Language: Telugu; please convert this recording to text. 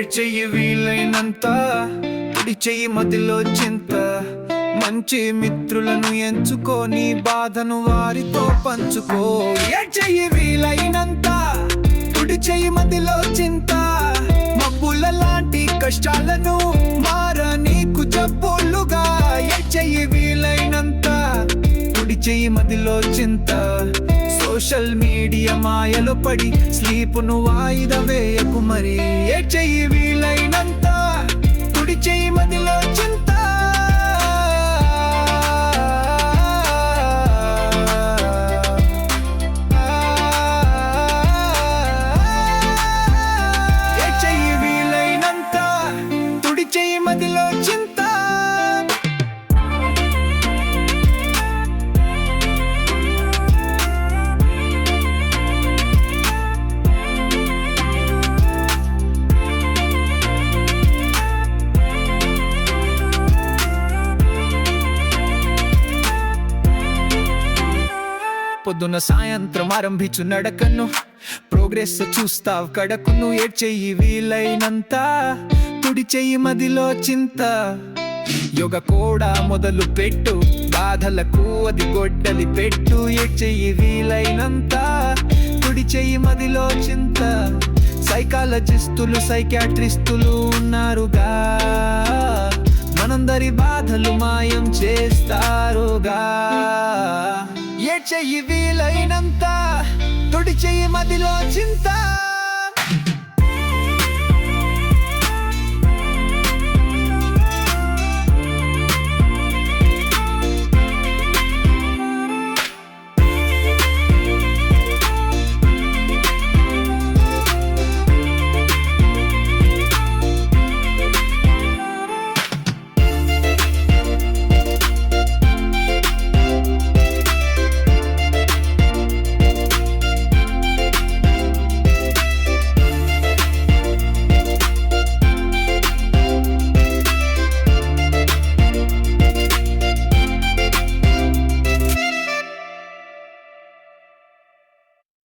చెయ్యి వీలైనంత కుడి చెయ్యి మదిలో చింత. మంచి మిత్రులను ఎంచుకొని బాధను వారితో పంచుకో. ఏ చెయ్యి వీలైనంత కుడి చెయ్యి మదిలో చింత. మబ్బుల లాంటి కష్టాలను మార నీకు జబ్బులుగా చెయ్యి వీలైనంత కుడి చెయ్యి మదిలో చింత. సోషల్ మీడియా మాయలు పడి స్లీపును వాయిదా వేయకు మరి. చెయ్యి వీలైనంత కుడి చెయ్యి మదిలో పొద్దున సాయంత్రం ఆరంభించు నడకను. ప్రోగ్రెస్ చూస్తావు కడకును ఏ చెయ్యి వీలైనంత. తుడి చెయ్యి మదిలో చింత. యోగ కూడా మొదలు పెట్టు బాధలకు అది గొడ్డలి పెట్టు ఏ చెయ్యి వీలైనంత. తుడి చెయ్యి మదిలో చింత. సైకాలజిస్టులు సైకాట్రిస్టులు ఉన్నారుగా. మనందరి బాధలు మాయం చేస్తారుగా. చెయ్యి వీలైనంత తొడి చెయ్యి మదిలో చింత.